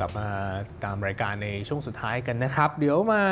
กลับมาตามรายการในช่วงสุดท้ายกันนะครับ เดี๋ยวมา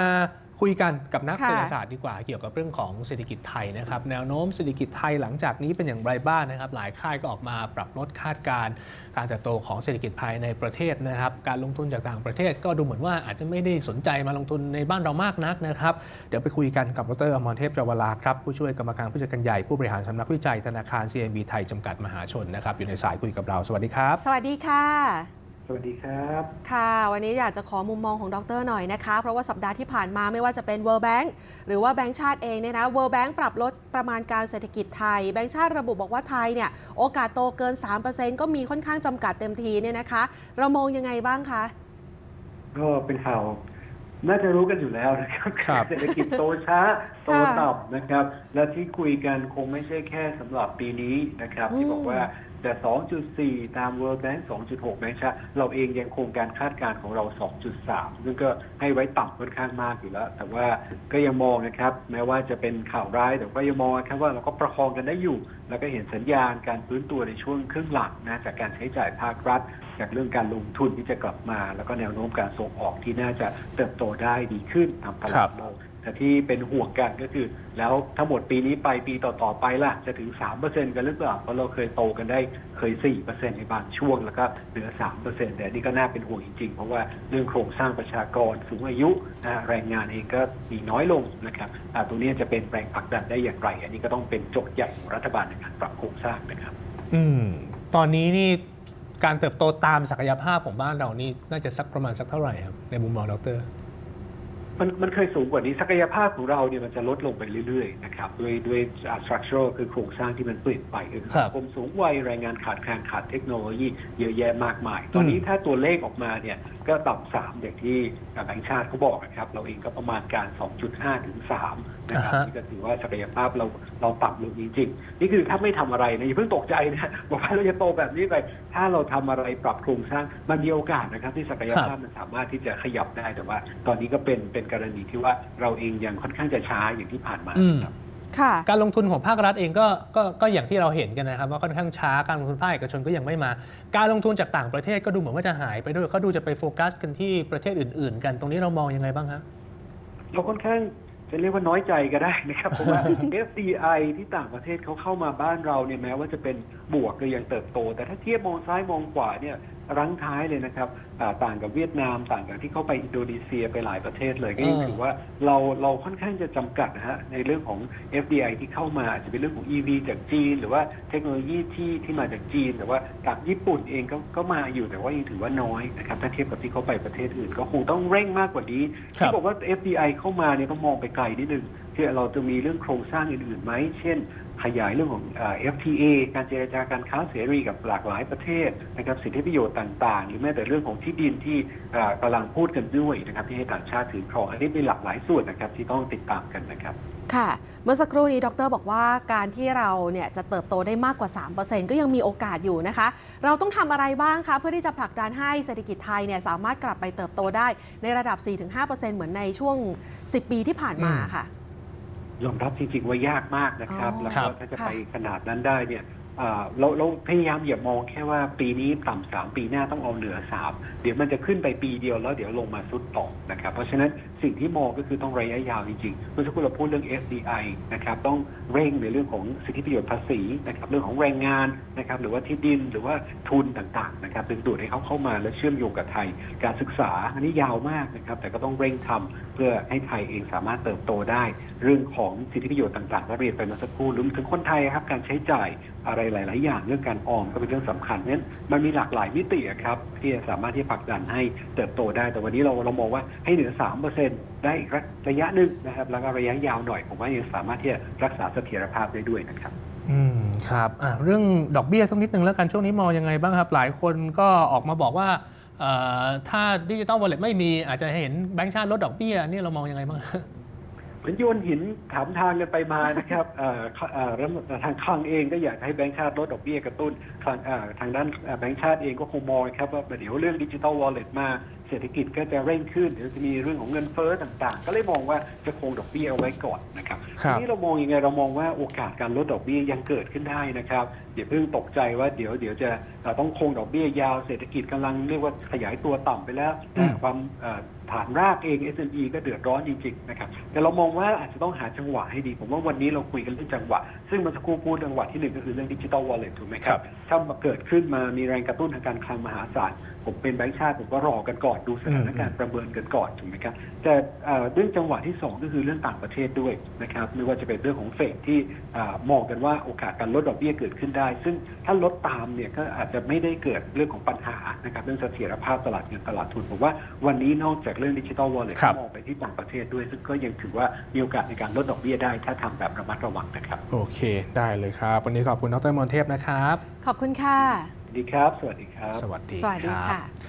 คุยกันกับนักค่ะเศรษฐศาสตร์ดีกว่าเกี่ยวกับเรื่องของเศรษฐกิจไทยนะครับ แนวโน้มเศรษฐกิจไทยหลังจากนี้เป็นอย่างไรบ้างนะครับ หลายค่ายก็ออกมาปรับลดคาดการณ์การเติบโตของเศรษฐกิจภายในประเทศนะครับ การลงทุนจากต่างประเทศก็ดูเหมือนว่าอาจจะไม่ได้สนใจมาลงทุนในบ้านเรามากนักนะครับ เดี๋ยวไปคุยกันกับดรอมรเทพจวราครับผู้ช่วยกรรมการผู้จัดการใหญ่ผู้บริหารสำนักวิจัยธนาคาร CMB ไทยจำกัดมหาชนนะครับอยู่ในสายคุยกับเราสวัสดีครับ สวัสดีค่ะ สวัสดีครับ ค่ะ วันนี้อยากจะขอมุมมองของดรหน่อยนะคะ เพราะว่าสัปดาห์ที่ผ่านมาไม่ว่าจะเป็น World Bank หรือว่าแบงก์ชาติเองเนี่ยนะ World Bank ปรับลดประมาณการเศรษฐกิจไทย แบงก์ชาติระบุบอกว่าไทยเนี่ยโอกาสโตเกิน 3%ก็มีค่อนข้างจำกัดเต็มทีเนี่ยนะคะ เรามองยังไงบ้างคะ ก็เป็นข่าวน่าจะรู้กันอยู่แล้วนะครับครับ เศรษฐกิจโตช้าโตค่ะต่ำนะครับ และที่คุยกันคงไม่ใช่แค่สำหรับปีนี้นะครับอืมที่บอกว่า แต่ 2.4 ตาม World Bank 2.6แบงค์ชาติเราเองยังคงการคาดการณ์ของเรา 2.3 ซึ่งก็ให้ไว้ต่ำค่อนข้างมากอยู่แล้ว แต่ว่าก็ยังมองนะครับ แม้ว่าจะเป็นข่าวร้าย แต่ก็ยังมองนะครับว่าเราก็ประคองกันได้อยู่ แล้วก็เห็นสัญญาณการฟื้นตัวในช่วงครึ่งหลังนะจากการใช้จ่ายภาครัฐ จากเรื่องการลงทุนที่จะกลับมา แล้วก็แนวโน้มการส่งออกที่น่าจะเติบโตได้ดีขึ้นตามตครัลาบดโลก แต่ที่เป็นห่วงกันก็คือ แล้วทั้งหมดปีนี้ไปปีต่อๆไปล่ะ จะถึง 3%กันหรือเปล่าเพราะเราเคยโตกันได้เคย 4%ในบางช่วงแล้วก็เหลือ 3%แต่อันนี่ก็น่าเป็นห่วงจริงๆ เพราะว่าเรื่องโครงสร้างประชากรสูงอายุนะแรงงานเองก็มีน้อยลงนะครับอ่าตรงนี้จะเป็นแรงผลักดันได้อย่างไร อันนี้ก็ต้องเป็นโจทย์ใหญ่ของรัฐบาลในการปรับโครงสร้างนะครับ อืม ตอนนี้นี่การเติบโตตามศักยภาพของบ้านเรานี่น่าจะสักประมาณสักเท่าไหร่ครับในมุมมองดร มันมันเคยสูงกว่านี้ศักยภาพของเราเนี่ยมันจะลดลงไปเรื่อยๆนะครับด้วยด้วยอ่า structural คือโครงสร้างที่มันเปลี่ยนไปคือครัสับงคมสูงวัยแรงงานขาดแคลนขาดเทคโนโลยีเยอะแยะมากมาย ตอนนี้ถ้าตัวเลขออกมาเนี่ย ก็ต่ำสามอย่างที่แบงค์ชาติเขาบอกนะครับ เราเองก็ประมาณการ 2.5 ถึง3นะครับอ่าฮะนี่ก็ถือว่าศักยภาพเราเราต่ำลงจริงๆนี่คือถ้าไม่ทำอะไรนะอย่าเพิ่งตกใจนะบอกว่าเราจะโตแบบนี้ไปถ้าเราทำอะไรปรับโครงสร้างมันมีโอกาสนะครับ ที่ศักยภาพมันสามารถที่จะขยับได้แต่ว่า ตอนนี้ก็เป็นเป็นกรณีที่ว่าเราเองยังค่อนข้างจะช้าอย่างที่ผ่านมาอืมครับค่ะ การลงทุนของภาครัฐเองก็ก็ก็อย่างที่เราเห็นกันนะครับว่าค่อนข้างช้าการลงทุนภาคเอกชนก็ยังไม่มา การลงทุนจากต่างประเทศก็ดูเหมือนว่าจะหายไปด้วยเขาดูจะไปโฟกัสกันที่ประเทศอื่น ๆ กันตรงนี้เรามองยังไงบ้างครับเราค่อนข้างจะเรียกว่าน้อยใจก็ได้นะครับ เพราะว่า FDI ที่ต่างประเทศเขาเข้ามาบ้านเราเนี่ยแม้ว่าจะเป็นบวกก็ยังเติบโต แต่ถ้าเทียบมองซ้ายมองขวาเนี่ย รั้งท้ายเลยนะครับอ่าต่างกับเวียดนาม ต่างกับที่เข้าไปอินโดนีเซียไปหลายประเทศเลยก็ยังอืมถือว่าเราเราค่อนข้างจะจำกัดนะฮะในเรื่องของ FDI ที่เข้ามาอาจจะเป็นเรื่องของ EV จากจีน หรือว่าเทคโนโลยีที่ที่มาจากจีนหรือว่าจากญี่ปุ่นเองก็ก็มาอยู่แต่ว่ายังถือว่าน้อยนะครับถ้าเทียบกับที่เขาไปประเทศอื่น ก็คงต้องเร่งมากกว่านี้ครับ ที่บอกว่า FDI เข้ามาเนี่ยต้องมองไปไกลนิดนึง ที่เราจะมีเรื่องโครงสร้างอื่นๆไหม เช่น ขยายเรื่องของ FTA การเจรจาการค้าเสรีกับหลากหลายประเทศนะครับสิทธิประโยชน์ต่างๆ หรือแม้แต่เรื่องของที่ดินที่เอ่อกำลังพูดกันด้วยนะครับที่ให้ต่างชาติถือครองอันนี้เป็นหลากหลายส่วนนะครับที่ต้องติดตามกันนะครับค่ะ เมื่อสักครู่นี้ดรบอกว่าการที่เราเนี่ยจะเติบโตได้มากกว่า 3%ก็ยังมีโอกาสอยู่นะคะ เราต้องทำอะไรบ้างคะ เพื่อที่จะผลักดันให้เศรษฐกิจไทยเนี่ยสามารถกลับไปเติบโตได้ในระดับ 4-5%เหมือนในช่วง 10 ปีที่ผ่านมาค่ะ ยอมรับจริงๆว่ายากมากนะครับ อ๋อแล้วครัก็บถ้าจะค่ะ ไปขนาดนั้นได้เนี่ยอ่าเราเราพยายามอย่ามองแค่ว่าปีนี้ต่ำสามปีหน้าต้องเอาเหนือสามเดี๋ยวมันจะขึ้นไปปีเดียวแล้วเดี๋ยวลงมาสุดต่อนะครับ เพราะฉะนั้นสิ่งที่มองก็คือต้องระยะยาวจริงๆเมื่อสักครู่เราพูดเรื่อง FDI นะครับต้องเร่งในเรื่องของสิทธิประโยชน์ภาษีนะครับเรื่องของแรงงานนะครับหรือว่าที่ดินหรือว่าทุนต่างๆนะครับดึงดูดให้เขาเข้ามาและเชื่อมโยงกับไทย การศึกษาอันนี้ยาวมากนะครับแต่ก็ต้องเร่งทำเพื่อให้ไทยเองสามารถเติบโตได้ เรื่องของสิทธิประโยชน์ต่างๆที่เรียนไปเมื่อสักครู่รวมถึงคนไทยครับการใช้จ่ายอะไรหลาย ๆ อย่างเรื่องการออมก็เป็นเรื่องสำคัญนั้นมันมีหลากหลายมิติครับที่สามารถที่ผลักดันให้เติบโตได้แต่วันนี้เราเรามองว่าให้เหนือ3เปอร์เซ็นได้อีกระยะหนึ่งนะครับ แล้วก็ระยะยาวหน่อย ผมว่ายังสามารถที่จะรักษาเสถียรภาพได้ด้วยนะครับ อืมครับอะเรื่องดอกเบี้ยสักนิดนึงแล้วกันช่วงนี้มองยังไงบ้างครับ หลายคนก็ออกมาบอกว่าเอ่อถ้าดิจิตอลวอลเล็ตไม่มีอาจจะเห็นแบงก์ชาติลดดอกเบี้ยนี่เรามองยังไงบ้างเหมือนโยนหินถามทางกันไปมานะครับเอ่อเอ่อแล้วทางคลังเองก็อยากให้แบงก์ชาติลดดอกเบี้ยกระตุ้นคลังเอ่อทางด้านเอ่อแบงก์ชาติเองก็คงมองครับว่าเดี๋ยวเรื่องดิจิทัลวอลเล็ตมา เศรษฐกิจก็จะเร่งขึ้นเดี๋ยวจะมีเรื่องของเงินเฟ้อต่างๆ ก็เลยมองว่าจะคงดอกเบี้ยเอาไว้ก่อนนะครับครับทีนี้เรามองยังไงเรามองว่าโอกาสการลดดอกเบี้ยยังเกิดขึ้นได้นะครับอย่าเพิ่งตกใจว่าเดี๋ยวเดี๋ยวจะเอ่อต้องคงดอกเบี้ยยาวเศรษฐกิจกำลังเรียกว่าขยายตัวต่ำไปแล้วอืมความเอ่อ ฐานรากเอง SME ก็เดือดร้อนจริงๆนะครับแต่เรามองว่าอาจจะต้องหาจังหวะให้ดี ผมว่าวันนี้เราคุยกันเรื่องจังหวะ ซึ่งเมันสักครู่พูดจังหวะที่หนึ่งก็คือเรื่องดิจิ t a ลวอลเล็ตถูกไหมคครัรับบ ถ้ามาเกิดขึ้นมามีแรงกระตุ้นทางการคลังมหาศาลผมเป็นแบงค์ชาติผมก็รอกันก่อนดูสถานการณ์ประเมินกันก่อนถูกไหมครับแต่เอ่อเรื่องจังหวะที่สองก็คือเรื่องต่างประเทศด้วยนะครับไม่ว่าจะเป็นเรื่องของเฟดที่อ่ามองกันว่าโอกาสการลดดอกเบี้ยเกิดขึ้นได้ ซึ่งถ้าลดตามเนี่ยก็อาจจะไม่ได้เกิดเรื่องของปัญหานะครับเรื่องเสถียรภาพตลาดเงินตลาดทุนผมว่าวันนี้นอกจากเรื่องดิจิ t a ลวอลเล็ตครับมองไปที่ต่างประเทศด้วย ซึ่งก็ยังถือว่ามีโอกาสในการลดดอกเบี้ยได้ ถ้าทำแบบระมัดระวังนะครับ โอเค ได้เลยครับ วันนี้ขอบคุณดรมนเทพนะครับ ขอบคุณค่ะ ดีครับ สวัสดีครับ สวัสดีสวัสดีรับค่ะ